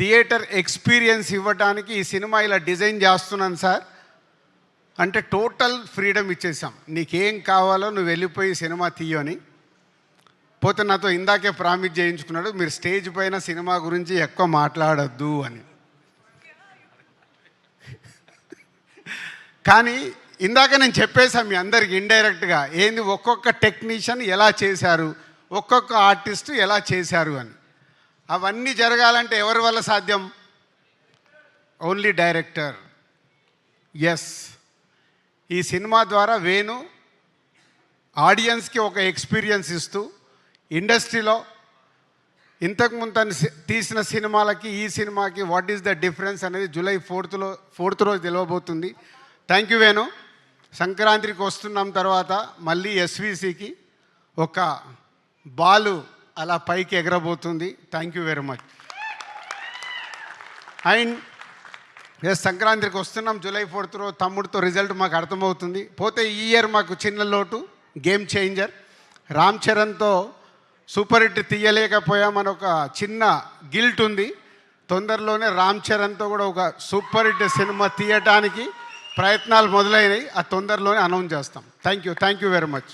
Theatre experience ఇవ్వడానికి ఈ cinema ఇలా డిజైన్ చేస్తున్నాను సార్. అంటే టోటల్ ఫ్రీడమ్ ఇచ్చేసాం. నీకేం కావాలో నువ్వు వెళ్ళిపోయి సినిమా తీయని పోతే నాతో ఇందాకే ప్రామిస్ చేయించుకున్నాడు మీరు స్టేజ్ పైన సినిమా గురించి ఎక్కువ మాట్లాడొద్దు అని. కానీ ఇందాక నేను చెప్పేశాను మీ అందరికి ఇండైరెక్ట్గా ఏంది ఒక్కొక్క టెక్నీషియన్ ఎలా చేశారు ఒక్కొక్క ఆర్టిస్ట్ ఎలా చేశారు అని. అవన్నీ జరగాలంటే ఎవరి వల్ల సాధ్యం? ఓన్లీ డైరెక్టర్ ఎస్ ఈ సినిమా ద్వారా వేణు ఆడియన్స్కి ఒక ఎక్స్పీరియన్స్ ఇస్తూ ఇండస్ట్రీలో ఇంతకుముందు తను తీసిన సినిమాలకి ఈ సినిమాకి వాట్ ఈస్ ద డిఫరెన్స్ అనేది జూలై ఫోర్త్లో ఫోర్త్ రోజు తెలియబోతుంది థ్యాంక్ యూ వేణు. సంక్రాంతికి వస్తున్నాం తర్వాత మళ్ళీ ఎస్వీసీకి ఒక బాలు అలా పైకి ఎగరబోతుంది. Thank you very much and రేపు సంక్రాంతికి వస్తున్నాం. జూలై ఫోర్త్ రోజు తమ్ముడితో రిజల్ట్ మాకు అర్థమవుతుంది. పోతే ఈ ఇయర్ మాకు చిన్న లోటు గేమ్ చేంజర్ రామ్ చరణ్తో సూపర్ హిట్ తీయలేకపోయామని ఒక చిన్న గిల్ట్ ఉంది. తొందరలోనే రామ్ చరణ్తో కూడా ఒక సూపర్ హిట్ సినిమా తీయటానికి ప్రయత్నాలు మొదలైనవి ఆ తొందరలోనే అనౌన్స్ చేస్తాం. Thank you thank you very much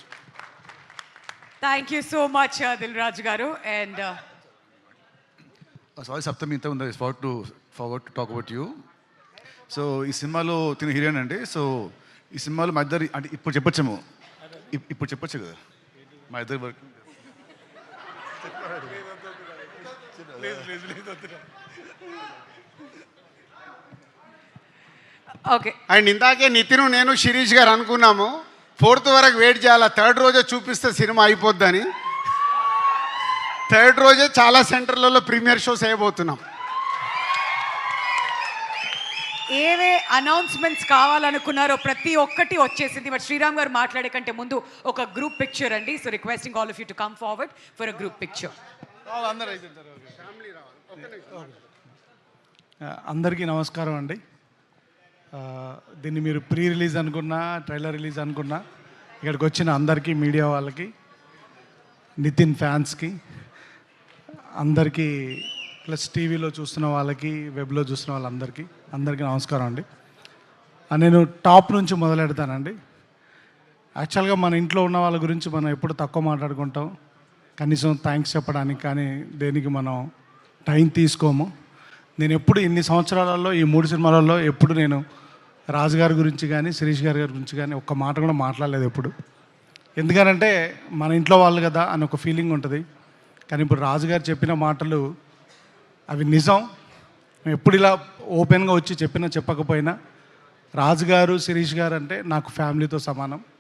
thank you so much Dil Raju గారు అండ్ సారీ సప్తమి ఇంత ఉంది far to forward to talk about you so ఈ సినిమాలో తిన హీరోయిన్ అండి. సో ఈ సినిమాలో మా ఇద్దరు అంటే ఇప్పుడు చెప్పొచ్చాము. ఇప్- ఇప్పుడు చెప్పొచ్చు కదా. మా ఇద్దరు వర్క్. ఓకే అండ్ ఇందాకే నితిన్ నేను శిరీష్ గారు అనుకున్నాము. ఫోర్త్ వరకు వెయిట్ చేయాలా? థర్డ్ రోజే చూపిస్తే సినిమా అయిపోద్దని. థర్డ్ రోజే చాలా సెంటర్లలో ప్రీమియర్ షోస్ వేయబోతున్నాం. ఏవే అనౌన్స్మెంట్స్ కావాలనుకున్నారో ప్రతి ఒక్కటి వచ్చేసింది. బట్ శ్రీరామ్ గారు మాట్లాడే కంటే ముందు ఒక గ్రూప్ పిక్చర్ అండి. So requesting all of you to come forward for a group picture అందరికీ నమస్కారం అండి. దీన్ని మీరు ప్రీ రిలీజ్ అనుకున్నా ట్రైలర్ రిలీజ్ అనుకున్నా ఇక్కడికి వచ్చిన అందరికీ మీడియా వాళ్ళకి నితిన్ ఫ్యాన్స్కి అందరికీ ప్లస్ టీవీలో చూస్తున్న వాళ్ళకి వెబ్లో చూస్తున్న వాళ్ళందరికీ అందరికీ నమస్కారం అండి. నేను టాప్ నుంచి మొదలెడతానండి యాక్చువల్గా మన ఇంట్లో ఉన్న వాళ్ళ గురించి మనం ఎప్పుడు తక్కువ మాట్లాడుకుంటాం. కనీసం థ్యాంక్స్ చెప్పడానికి కానీ దేనికి మనం టైం తీసుకోము. నేను ఎప్పుడు ఇన్ని సంవత్సరాలలో ఈ మూడు సినిమాలలో ఎప్పుడు నేను రాజుగారి గురించి కానీ శిరీష్ గారి గారి గురించి కానీ ఒక్క మాట కూడా మాట్లాడలేదు ఎప్పుడు. ఎందుకనంటే మన ఇంట్లో వాళ్ళు కదా అని ఒక ఫీలింగ్ ఉంటుంది. కానీ ఇప్పుడు రాజుగారు చెప్పిన మాటలు అవి నిజం. మేము ఎప్పుడు ఇలా ఓపెన్గా వచ్చి చెప్పినా చెప్పకపోయినా రాజుగారు శిరీష్ గారు అంటే నాకు ఫ్యామిలీతో సమానం.